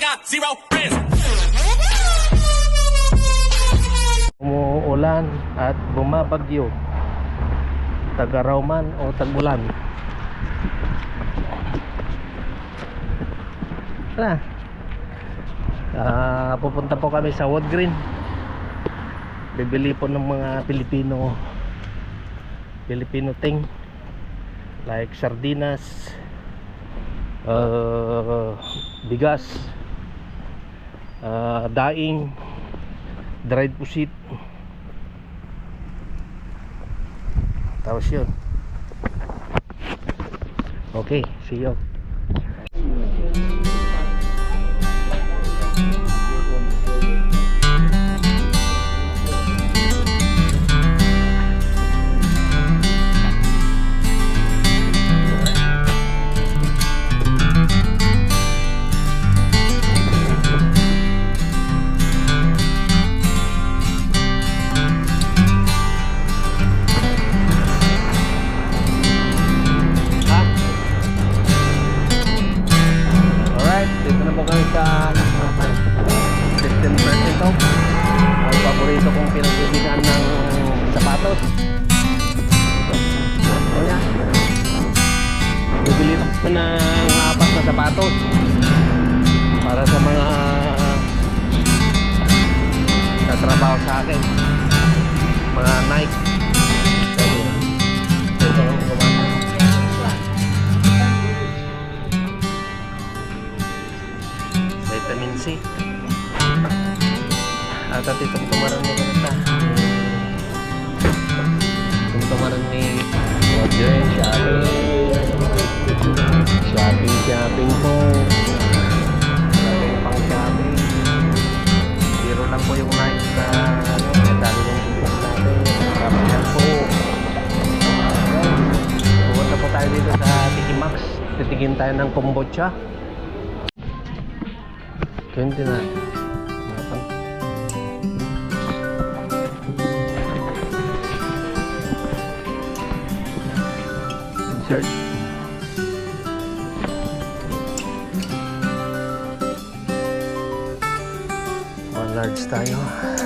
got zero friends. umuulan at bumabagyo. Tagaraw man o tagulan? Tara. Ah, pupunta po kami sa Wood Green bibili po ng mga Pilipino Filipino thing like sardinas uh, bigas uh, daing dried pusit. Tapos yun. Okay see you tumaran ni Ganita itong tumaran ni Roger shopping. Shopping shopping po. Lagay pang shopping. Zero lang po yung night na ano, yung tutok natin. Marami yan po. Pupunta po tayo dito sa Tiki Max. Titigin tayo ng kombucha. 20 Insert. One large tayo.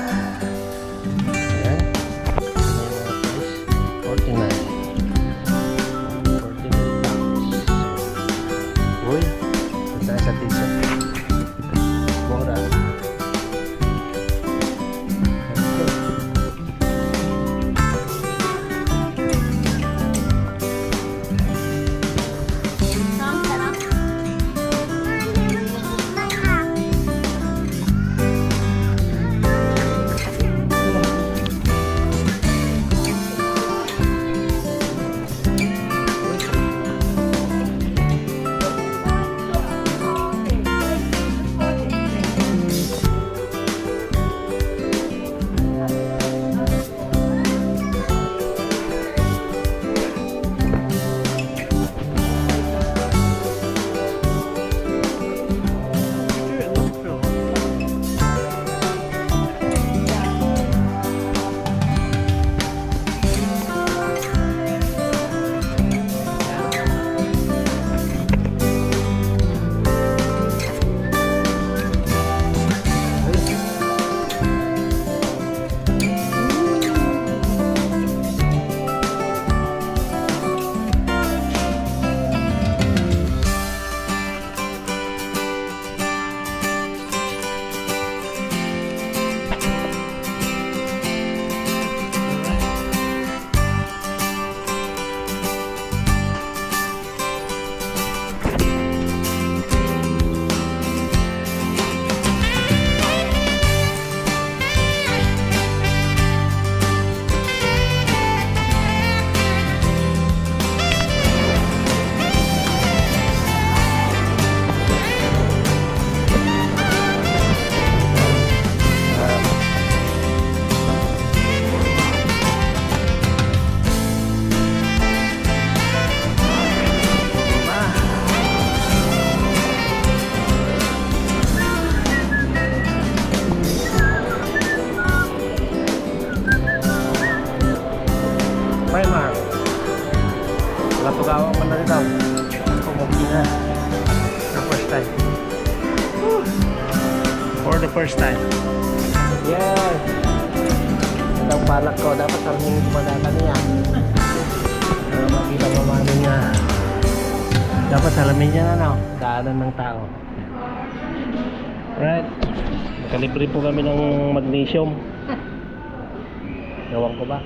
For the first time. Yes. Ito ang balak ko. Dapat sabihin gumadata niya. Para makita mo ano niya. Dapat salamin niya ano, daanan ng tao. Right. Nakalibre po kami ng magnesium. Ewan ko ba?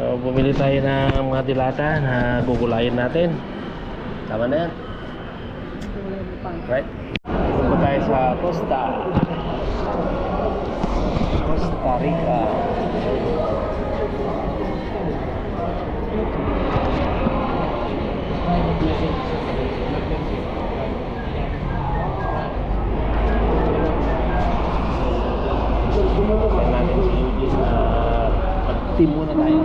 So, bumili tayo ng mga dilata na gugulayin natin. Tama na yan. Right? Sa Costa. Costa Rica. Tignan natin si Eugene na mag-team muna. Tayo.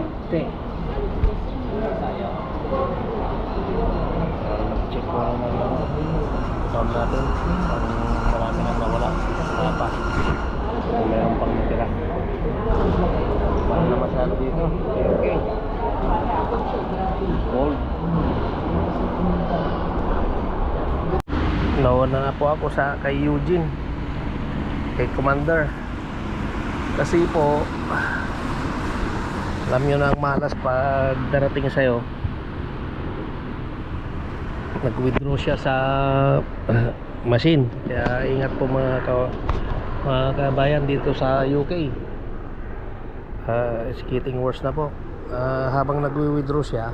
Para mag-check ko lang ng account natin. Kung marami nang nawala. Wala pa. Kung meron pang natira. Na masyado dito. Okay, okay. Gold. Nawan na po ako sa kay Eugene. Kay Commander. Kasi po, alam nyo na ang malas pag darating sa'yo. Nag-withdraw siya sa uh, machine. Kaya ingat po mga, ka, mga kabayan dito sa UK. Uh, it's getting worse na po. Ah, habang nag-withdraw siya,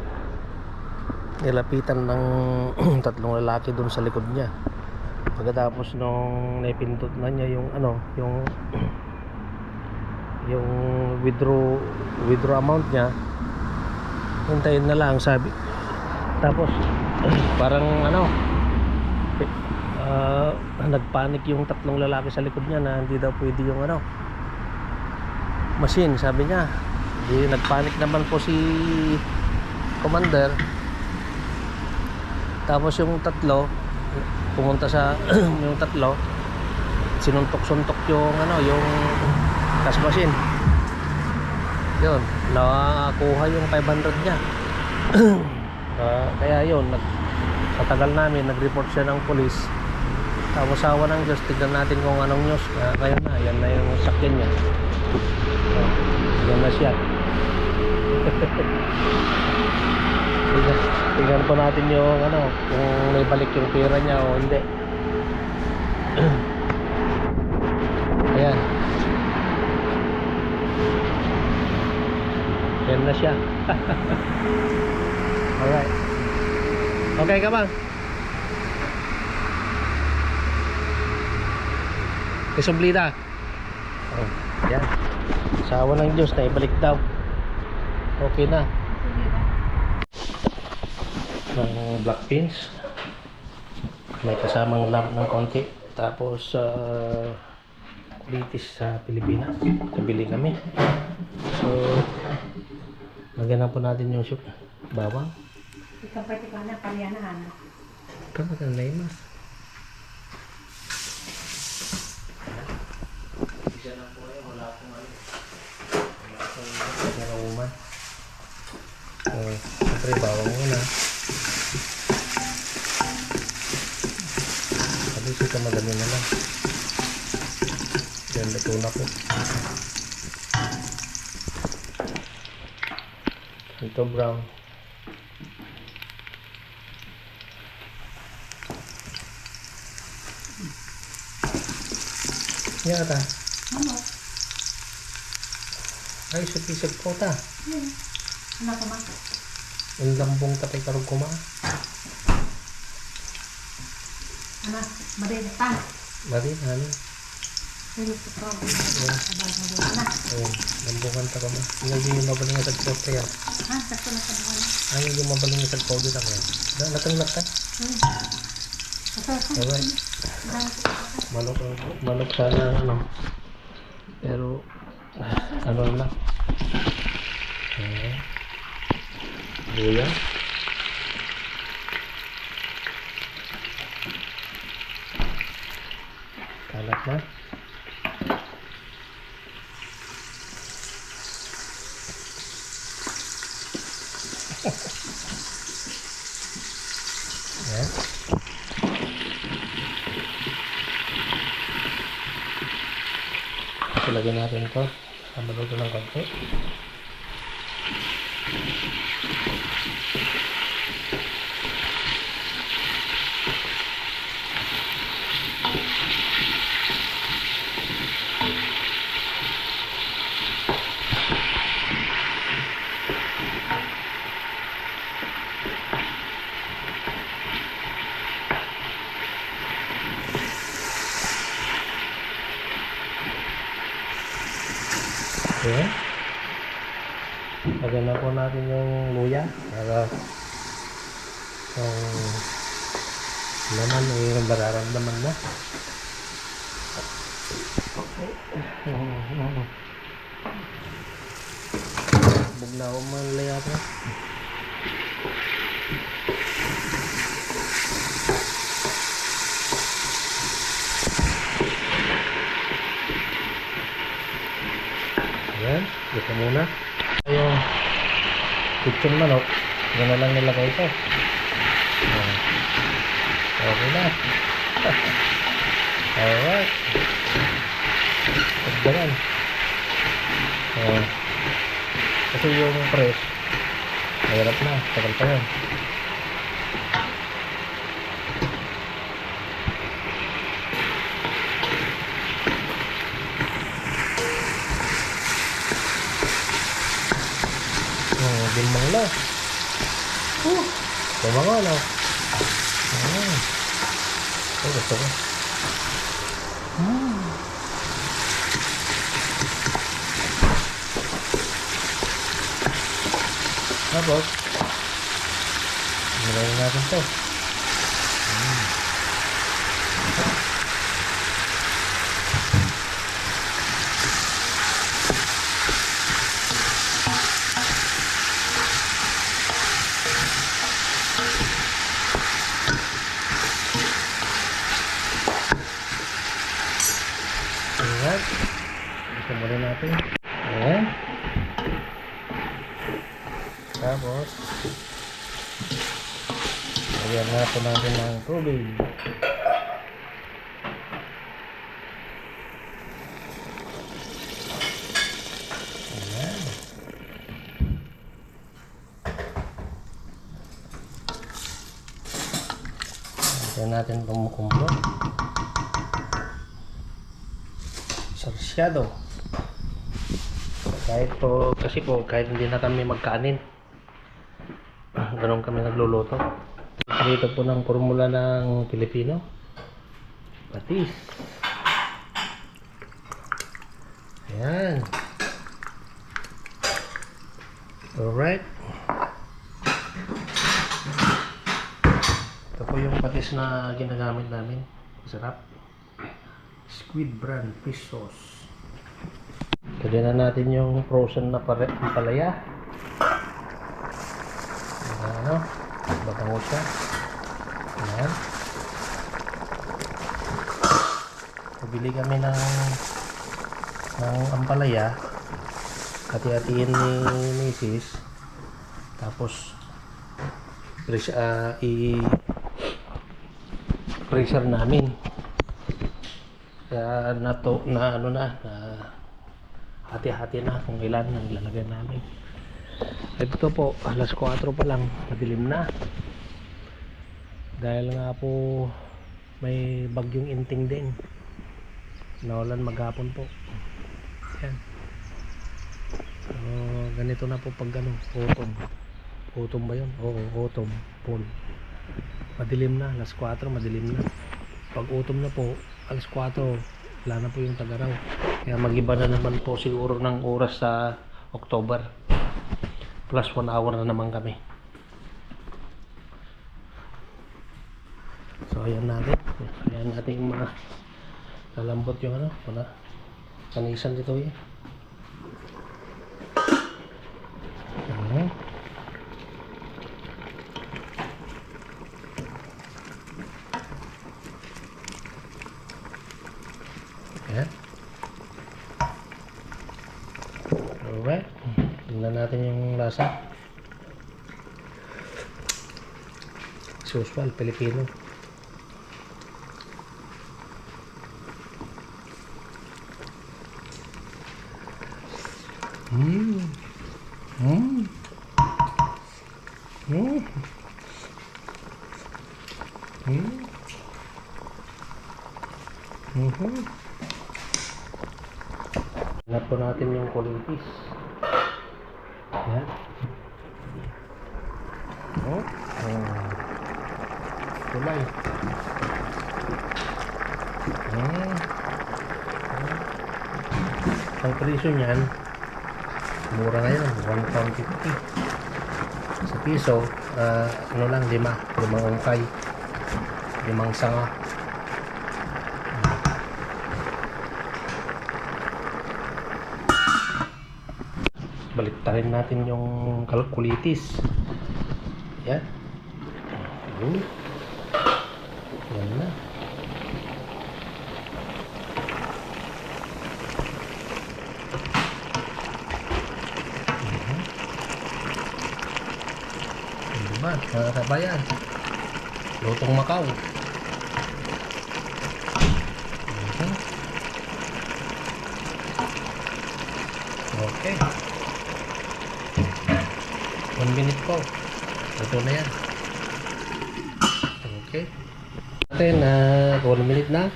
nilapitan ng tatlong lalaki doon sa likod niya. Pagkatapos nung naipindot na niya yung ano, yung yung withdraw withdraw amount niya hintayin na lang sabi tapos parang ano uh, nagpanik yung tatlong lalaki sa likod niya na hindi daw pwede yung ano machine. Sabi niya di nagpanik naman po si commander. Tapos yung tatlo pumunta sa yung tatlo sinuntok-suntok yung ano yung cash machine. Yun nakakuha yung 500 niya. Ah, kaya yun nag, sa tagal namin nag-report siya ng police. Tapos awa ng Diyos tignan natin kung anong news. Uh, kaya na yan na yung sakyan niya Ah, yan na siya tignan, tignan po natin yung ano kung may balik yung pera niya o hindi ayan Yan na siya. Alright. Okay ka bang? Kisublida. Oh, yan. Sawa ng Diyos na ibalik daw. Okay na. Ng black pins. May kasamang lamp ng konti. Tapos, uh, kulitis sa Pilipinas. Kabili kami. So, lagyan na po natin yung soup. Bawang. Ikaw pati ka na, palianahan. Kama ka na yun. Isa na po eh, wala akong ano. Wala akong narauman. Uh, Siyempre, bawang muna. Sabi siya madami na lang. Yan, luto na po. Ito brown. Yan ta. Ano? Ay, supisag po ta. Hmm. Ano ka ma? Yung lambong katay karong kuma. Ano? Madalitan. Mari, ano? Pero ito ko. Mo na. Ayun, lambungan ta kuma. Hindi yung mabaling sa kwarta yan. Ha? Sakto na sa buwan. Ayaw yung mabaling sa kwarta na kaya. Na, natanglak ka? Hmm. Alright. Dahil Manok, manok sana ano. Pero, ah, ano na. Ayan. Buya. Kalat na. Ayan. Lagyan natin ito. Hamalog ng konti. Ayan. Lagyan na po natin yung luya para yung laman ay mararamdaman na. Bugnaw man layat na. Ayan, ito muna. Yung kitchen manok, yun na lang nilagay ito. Ayan. Okay na. Alright. Pagdagan. Ayan. Kasi yung press, mahirap na. Tagal pa yan. Bimbang na. Uh, bimbang na. Ah. Oh, gusto ko. Hmm. Tapos, nilagay natin to. Hmm. Ayan. Ito muna natin. Ayan. Tapos, lagyan natin natin ng tubig. Ayan. Natin kumukumbro. Sarsyado. Kahit po, kasi po, kahit hindi na kami magkanin. Ganun kami nagluluto. Dito po ng formula ng Pilipino. Patis. Ayan. Alright. Ito po yung patis na ginagamit namin. Sarap. Squid brand fish sauce. Lagyan na natin yung frozen na pare palaya. Ano? Babango siya. Ayan. Pabili kami ng ng ampalaya. Hati-hatiin ni Mrs. Tapos pres ah, i pressure namin. Kaya na to, na ano na, na hati-hati na kung ilan ang ilalagay namin. Ito po, alas 4 pa lang, madilim na. Dahil nga po may bagyong inting din. Naulan maghapon po. Yan. So, ganito na po pag ano, autumn. Autumn ba yun? Oo, autumn. Fall. Madilim na, alas 4, madilim na. Pag autumn na po, alas 4, wala na po yung tagaraw. Kaya magiba na naman po siguro ng oras sa October. Plus 1 hour na naman kami. So ayan natin. Ayan natin yung mga lalambot yung ano. Wala. Kanisan dito eh. usual Pilipino. Mmm Presyo niyan, mura na yun, 1.50. Sa piso, ah, ano lang, lima, limang ungkay, limang sanga. Baliktarin natin yung kalkulitis. Yan. Yun. Yan na. Diba, mga kabayan. Lutong Macau. Okay. One minute po. Ito na yan. Okay. Natin na one minute na.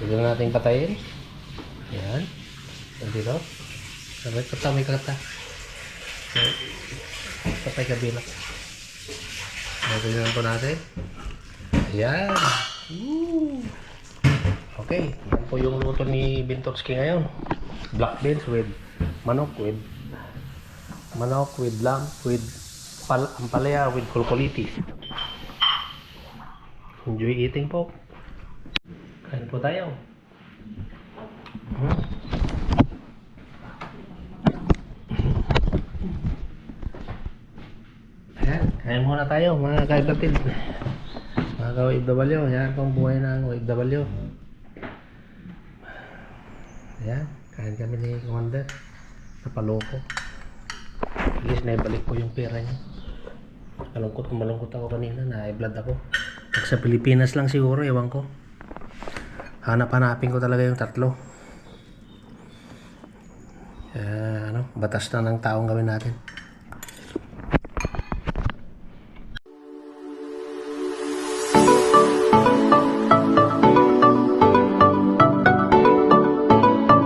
Pwede na natin patayin. Yan. Nandito. Sabay kata, may kata. Patay kabila. Ito na po natin. Ayan. Woo. Okay. Yan po yung luto ni Bintowski ngayon. Black beans with manok with manok with lamb with pal ampalaya with kulkulitis. Enjoy eating po. Kain po tayo. Hmm. Ayan, kain muna tayo mga kaibatid. Mga ka-OFW, yan pong buhay ng OFW. Ayan, kain kami ni Commander. Napaloko. At least naibalik ko yung pera niya. Malungkot kung malungkot ako kanina, na-blood ako. Pag sa Pilipinas lang siguro, ewan ko. Hanap-hanapin ko talaga yung tatlo. Kaya, ano, batas na ng taong gawin natin.